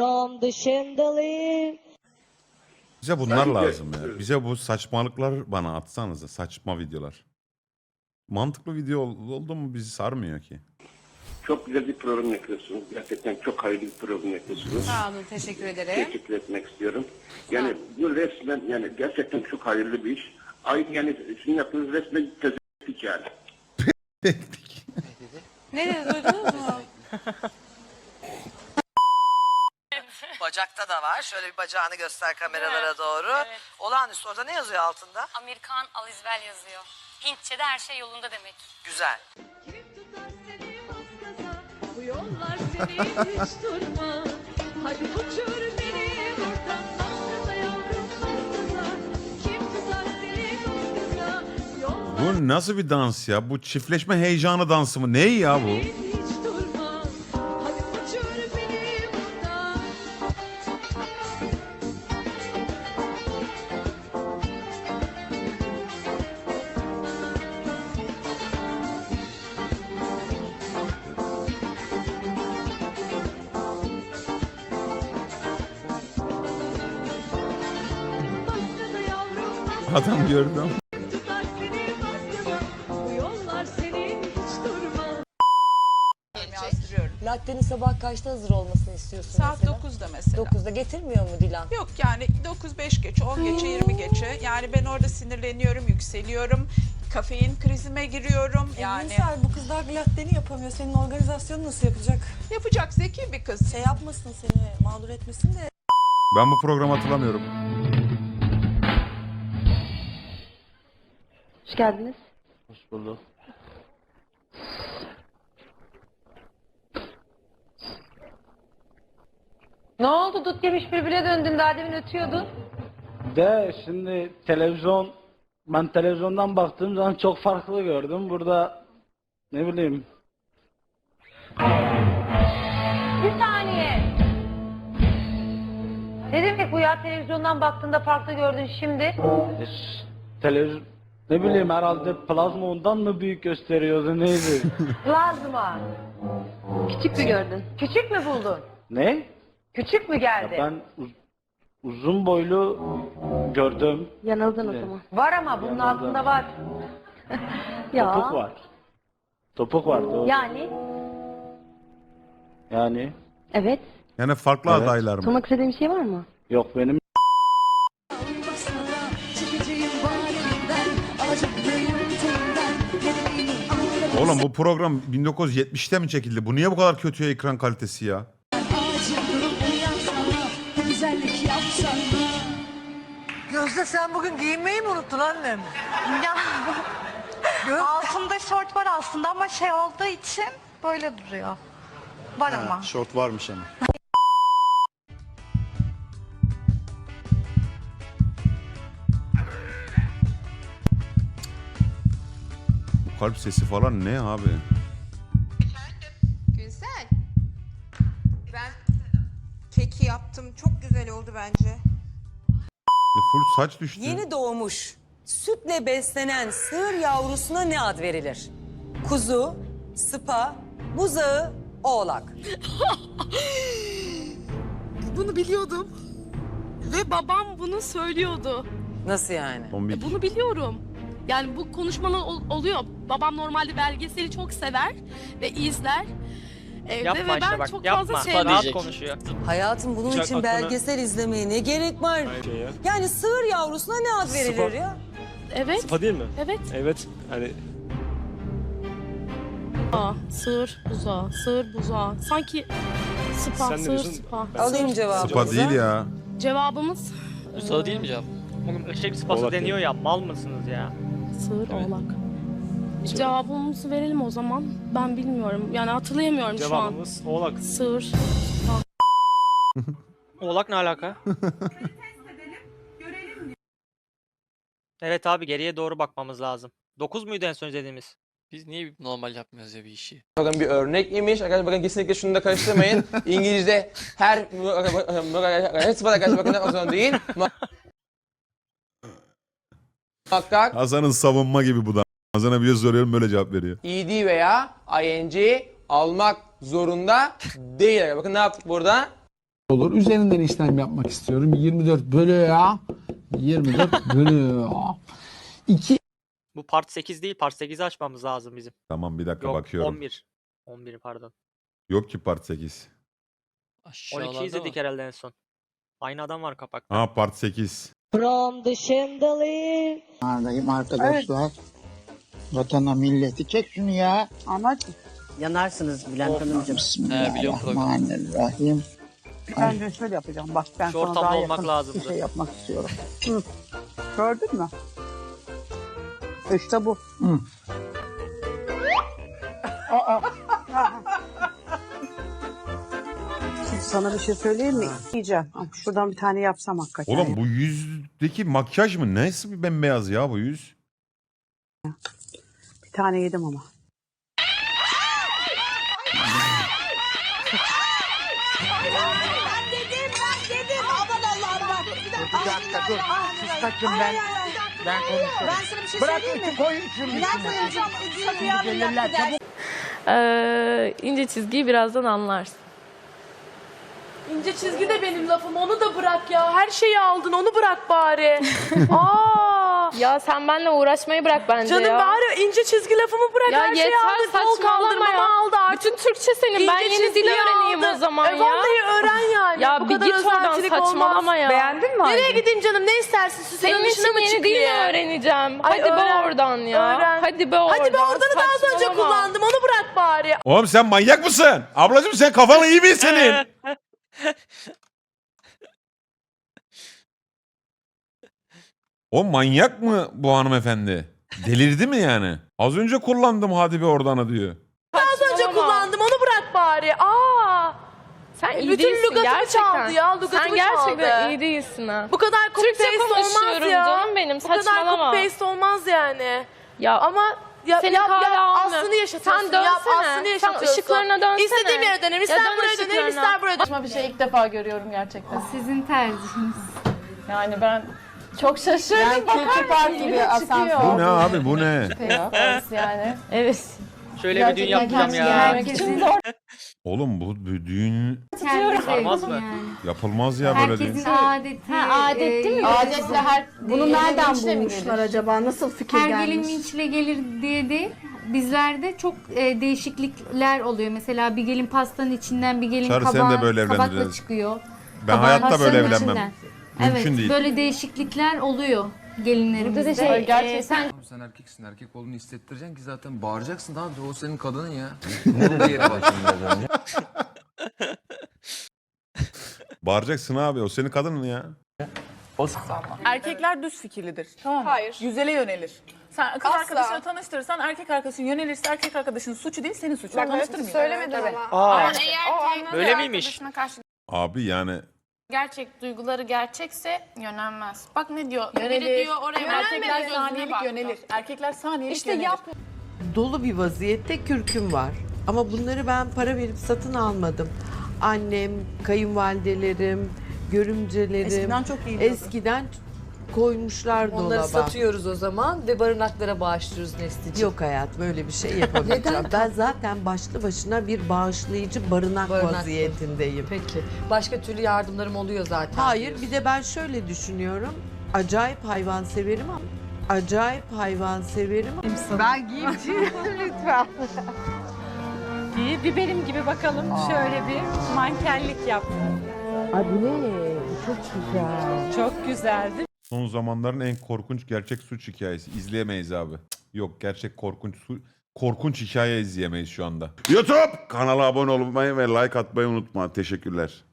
from the chandelier. Bize bunlar Bence- lazım ya. Bize bu saçmalıklar bana atsanıza. Saçma videolar. Mantıklı video ol- oldu mu bizi sarmıyor ki. Çok güzel bir program yapıyorsunuz. Gerçekten çok hayırlı bir program yapıyorsunuz. Sağ olun, teşekkür ederim. Teşekkür etmek istiyorum. Yani bu resmen yani gerçekten çok hayırlı bir iş. Aynı yani sizin yaptığınız resmen tezettük yani. Ne dedi duydunuz mu? da var. Şöyle bir bacağını göster kameralara doğru. evet. Olağanüstü orada ne yazıyor altında? Amerikan Alizvel yazıyor. Hintçe'de her şey yolunda demek. Güzel. Kim tutar seni bas gaza Bu yollar seni hiç durma Hadi uçur beni buradan Bas gaza yavrum bas gaza Kim tutar seni bas gaza Bu yollar Bu nasıl bir dans ya? Bu çiftleşme heyecanı dansı mı? Ne ya bu? seni hiç Adam gördüm. Tutar seni bas gaza Bu yollar seni hiç durma Yazdırıyorum. Latte'nin sabah kaçta hazır olmasını istiyorsun Saat mesela? 9'da mesela. 9'da getirmiyor mu Dilan? Yok yani 9-5 geçe, 10 geçe, 20 geçe. Yani ben orada sinirleniyorum, yükseliyorum. Kafein krizime giriyorum. Yani Nilüfer bu kızlar latte'ni yapamıyor. Senin organizasyonu nasıl yapacak? yapacak zeki bir kız. Şey yapmasın seni mağdur etmesin de. Ben bu programı hatırlamıyorum. Hoş geldiniz. Hoş bulduk. Ne oldu dut yemiş birbirine döndün daha demin ötüyordun. De şimdi televizyon ben televizyondan baktığım zaman çok farklı gördüm. Burada ne bileyim Bir saniye. Ne demek bu ya televizyondan baktığında farklı gördün şimdi? e, televizyon ne bileyim herhalde plazma ondan mı büyük gösteriyordu neydi? Plazma. Küçük mü gördün? Küçük mü buldun? ne? Küçük mü Ya geldi? ben uz- uzun boylu gördüm. Yanıldın o Evet. zaman. Var ama bunun Yanıldım. altında var. Ya. Topuk var. Topuk var doğru. Yani Yani evet. Yani farklı Evet. adaylar mı? Sormak istediğin bir şey var mı? yok benim Oğlum bu program 1970'te mi çekildi? Bu niye bu kadar kötü ekran kalitesi ya? Gözde sen bugün giyinmeyi mi unuttun annem? Ya altında şort var aslında ama şey olduğu için böyle duruyor. Var ama. şort varmış ama. Kalp sesi falan ne abi? Güzel. Ben keki yaptım. Çok güzel oldu bence. E full saç düştü. Yeni doğmuş sütle beslenen sığır yavrusuna ne ad verilir? Kuzu, sıpa, buzağı, oğlak. Bunu biliyordum. Ve babam bunu söylüyordu. Nasıl yani? Tombik. Bunu biliyorum. Yani bu konuşmalar ol- oluyor. Babam normalde belgeseli çok sever ve izler. Evde ve ben çok fazla sevmem. konuşuyor. Hayatım bunun Çok için aklına- belgesel izlemeye ne gerek var? Yani sığır yavrusuna ne ad verilir ya? Evet. Sıpa değil mi? Evet. Evet. Hani Aa, sığır buzağı, sığır buzağı. Sanki sıpa, Sen ne sığır diyorsun? sıpa. Alayım Sığır- cevabı. Sıpa değil ya. Cevabımız Musa değil mi cevap? Oğlum eşek sıpası deniyor ya mal mısınız ya? Sığır oğlak. Cevabımızı verelim o zaman. Ben bilmiyorum. Yani hatırlayamıyorum şu an. oğlak. Sığır. Oğlak ne alaka? Evet abi geriye doğru bakmamız lazım. 9 muydu en son izlediğimiz? Biz niye normal yapmıyoruz ya bir işi? Bakın bir örnek imiş. Arkadaşlar bakın kesinlikle şunu da karıştırmayın. İngilizce her hepsi bana karşı bakın o zaman değil. Muhakkak Hasan'ın savunma gibi bu da. Hasan'a bir şey soruyorum böyle cevap veriyor. ed veya ing almak zorunda değil. Bakın ne yaptık burada? olur. Üzerinden işlem yapmak istiyorum. 24 bölü ya. 24 bölü ya. 2 Bu part 8 değil part 8'i açmamız lazım bizim. Tamam bir dakika Yok bakıyorum. 11. 11 pardon. Yok ki part 8. 12 izledik herhalde en son. Aynı adam var kapakta. Ha part 8. From the chandelier. Neredeyim arkadaşlar? Vatana milleti çek şunu ya. Anacığım. Yanarsınız Bülent Hanımcığım. Bismillahirrahmanirrahim. Ben de şöyle yapacağım. Bak ben Şu ortamda olmak lazımdı. şey yapmak istiyorum. Hı. Gördün mü? İşte bu. Aa. Sana bir şey söyleyeyim mi? Yiyeceğim. Şuradan bir tane yapsam hakikaten. Oğlum bu yüzdeki makyaj mı? Nasıl bir bembeyaz ya bu yüz? Bir tane yedim ama. Bir dakika dur. Sustakım ben. Ben konuşurum. Ben sana bir şey Bırak eti koyun şunu içine. Şimdi gelirler çabuk. Ee, ince çizgiyi birazdan anlarsın. İnce çizgi de benim lafım. Onu da bırak ya. Her şeyi aldın. Onu bırak bari. Aa! Ya sen benimle uğraşmayı bırak bence Canım ya. bari ince çizgi lafımı bırak. Ya Her şeyi yeter aldın. Kol saçmalama kaldırmamı ya. aldı artık. Bütün Türkçe senin. ben İnce yeni dil çizgiyi öğreneyim aldı. o zaman e, ya. Vallahi öğren yani. Ya Bu bir kadar git oradan özentilik saçmalama olmaz. ya. Beğendin mi Nereye gideyim canım? Ne istersin? Süsünün Senin dışına için mı yeni dil mi öğreneceğim? Ay, Hadi be öğren. oradan ya. Öğren. Hadi be oradan. Hadi be oradanı daha az önce Saçmalama. kullandım. Onu bırak bari. Oğlum sen manyak mısın? Ablacığım sen kafanı iyi mi senin? o manyak mı bu hanımefendi? Delirdi mi yani? Az önce kullandım hadi bir oradanı diyor. Az önce Saçmalama. kullandım. Onu bırak bari. Aa! Sen iyi Bütün değilsin gerçekten. çaldı ya, Sen gerçekten çaldı. iyi değilsin ha. Bu kadar copy Türkçe paste olmaz konuşuyorum ya. canım benim, Bu kadar saçmalama. copy paste olmaz yani. Ya Ama ya, Seni yap, yap, almıyorum. aslını yaşatıyorsun. Sen Yap, dönsene. aslını Sen yaşatıyorsun. ışıklarına dönsene. İstediğim yere dönerim. İster dön buraya dönerim, ışıklarına. ister buraya dönerim. bir şey ilk defa görüyorum gerçekten. Sizin tercihiniz. Yani ben çok şaşırdım. Yani Kültür Park gibi asansör. Bu ne abi bu ne? yani. Evet. Şöyle bir düğün yapacağım ya. Herkesin, Oğlum bu, düğün Sarmaz mı? yapılmaz ya böyle düğün. Herkesin adeti. Ha, adet değil mi? e, Adetle her Bunu nereden bulmuşlar acaba? Nasıl fikir Her gelmiş? gelin vinçle gelir diye de bizlerde çok e, değişiklikler oluyor. Mesela bir gelin pastanın içinden bir gelin Çağrı, seni de kabağı, böyle kabakla çıkıyor. Ben Kabağın hayatta böyle pastanın evlenmem. içinden. Mümkün evet, değil. böyle değişiklikler oluyor gelinlerimizde. Burada da şey, E, gerçekten- sen Sen erkeksin erkek olduğunu hissettireceksin ki zaten bağıracaksın abi o senin kadının ya. Onun da biraz önce. Bağıracaksın abi o senin kadının ya. Erkekler düz fikirlidir. Tamam? Hayır. Güzele yönelir. Sen kız arkadaşını tanıştırırsan erkek arkadaşın yönelirse erkek arkadaşın suçu değil senin suçun. Tanıştırmayın. Söylemedim ama. Aa, Yani Eğer ki Böyle miymiş? Abi yani gerçek duyguları gerçekse yönelmez. Bak ne diyor? Yönelir. Biri diyor oraya Erkekler gözüne saniyelik bak. yönelir. Erkekler saniyelik İşte yönelir. yap. dolu bir vaziyette kürküm var. Ama bunları ben para verip satın almadım. Annem, kayınvalidelerim, görümcelerim Eskiden çok iyiydi. eskiden koymuşlar Onları dolaba. satıyoruz o zaman ve barınaklara bağışlıyoruz Nestici. Yok hayat böyle bir şey yapamayacağım. ben zaten başlı başına bir bağışlayıcı barınak, Barınak. vaziyetindeyim. Peki. Başka türlü yardımlarım oluyor zaten. Hayır bir de ben şöyle düşünüyorum. Acayip hayvan severim ama acayip hayvan severim Ben giyimciyim lütfen. Bir, bir benim gibi bakalım. Şöyle bir mankenlik yap. Ay bu ne? Çok güzel. Çok güzeldi. Son zamanların en korkunç gerçek suç hikayesi. İzleyemeyiz abi. Yok gerçek korkunç su korkunç hikaye izleyemeyiz şu anda. YouTube kanala abone olmayı ve like atmayı unutma. Teşekkürler.